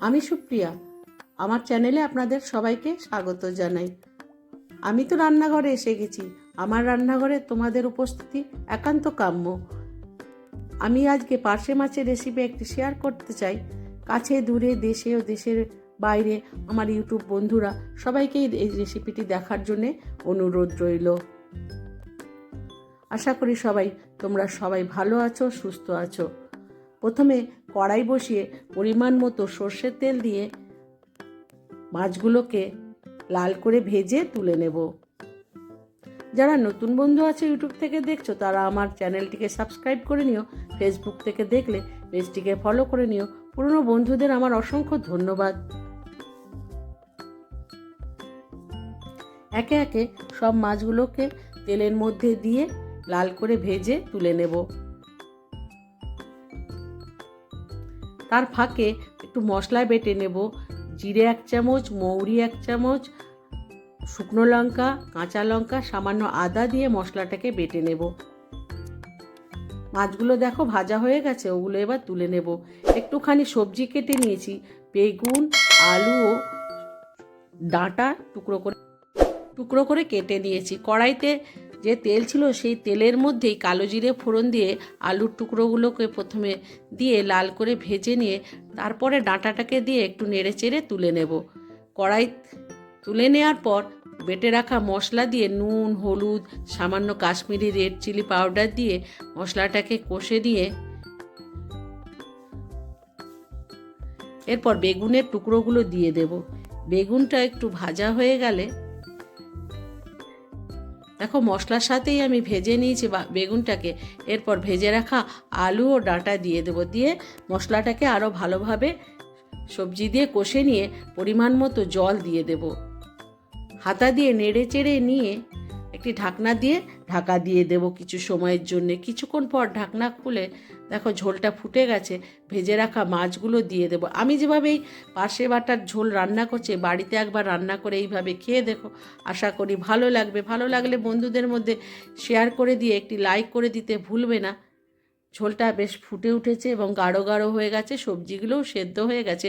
আমি সুপ্রিয়া। আমার চ্যানেলে আপনাদের সবাইকে স্বাগত জানাই। আমি তো রান্নাঘরে এসে গেছি। আমার রান্নাঘরে তোমাদের উপস্থিতি একান্ত কাম্য। আমি আজকে পার্শে মাছের রেসিপি একটি শেয়ার করতে চাই। কাছে, দূরে, দেশে ও দেশের বাইরে আমার ইউটিউব বন্ধুরা সবাইকেই এই রেসিপিটি দেখার জন্যে অনুরোধ রইল। আশা করি সবাই, তোমরা সবাই ভালো আছো, সুস্থ আছো। প্রথমে কড়াই বসিয়ে পরিমাণ মতো সর্ষের তেল দিয়ে মাছগুলোকে লাল করে ভেজে তুলে নেব। যারা নতুন বন্ধু আছে ইউটিউব থেকে দেখছ, তারা আমার চ্যানেলটিকে সাবস্ক্রাইব করে নিও। ফেসবুক থেকে দেখলে পেজটিকে ফলো করে নিও। পুরনো বন্ধুদের আমার অসংখ্য ধন্যবাদ। একে একে সব মাছগুলোকে তেলের মধ্যে দিয়ে লাল করে ভেজে তুলে নেব। তার ফাঁকে একটু মশলা বেটে নেব। জিরে এক চামচ, মৌরি এক চামচ, শুকনো লঙ্কা, কাঁচা লঙ্কা, সামান্য আদা দিয়ে মশলাটাকে বেটে নেব। মাছগুলো দেখো ভাজা হয়ে গেছে, ওগুলো এবার তুলে নেব। একটুখানি সবজি কেটে নিয়েছি, বেগুন, আলু ও ডাঁটা টুকরো করে টুকরো করে কেটে নিয়েছি। কড়াইতে যে তেল ছিল সেই তেলের মধ্যেই কালো জিরে ফোড়ন দিয়ে আলুর টুকরোগুলোকে প্রথমে দিয়ে লাল করে ভেজে নিয়ে তারপরে ডাঁটাটাকে দিয়ে একটু নেড়ে চেড়ে তুলে নেব। কড়াই তুলে নেওয়ার পর বেটে রাখা মশলা দিয়ে নুন, হলুদ, সামান্য কাশ্মীরি রেড চিলি পাউডার দিয়ে মশলাটাকে কষে দিয়ে এরপর বেগুনের টুকরোগুলো দিয়ে দেব। বেগুনটা একটু ভাজা হয়ে গেলে দেখো, মশলার সাথেই আমি ভেজে নিয়েছি বেগুনটাকে। এরপর ভেজে রাখা আলু ও ডাঁটা দিয়ে দেবো। দিয়ে মশলাটাকে আরও ভালোভাবে সবজি দিয়ে কষে নিয়ে পরিমাণ মতো জল দিয়ে দেব। হাতা দিয়ে নেড়ে চেড়ে নিয়ে একটি ঢাকনা দিয়ে ঢাকা দিয়ে দেব কিছু সময়ের জন্য। কিছুক্ষণ পর ঢাকনা খুলে দেখো ঝোলটা ফুটে গেছে, ভেজে রাখা মাছগুলো দিয়ে দেবো। আমি যেভাবেই পাশে বাটার ঝোল রান্না করছি, বাড়িতে একবার রান্না করে এইভাবে খেয়ে দেখো, আশা করি ভালো লাগবে। ভালো লাগলে বন্ধুদের মধ্যে শেয়ার করে দিয়ে, একটি লাইক করে দিতে ভুলবে না। ঝোলটা বেশ ফুটে উঠেছে এবং গাঢ় গাঢ় হয়ে গেছে, সবজিগুলোও সেদ্ধ হয়ে গেছে।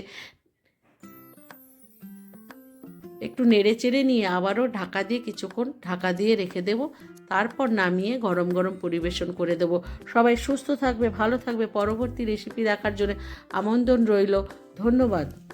একটু নেড়ে চেড়ে নিয়ে আবারও ঢাকা দিয়ে কিছুক্ষণ ঢাকা দিয়ে রেখে দেব। তারপর নামিয়ে গরম গরম পরিবেশন করে দেব। সবাই সুস্থ থাকবে, ভালো থাকবে। পরবর্তী রেসিপি দেখার জন্য আমন্ত্রণ রইল। ধন্যবাদ।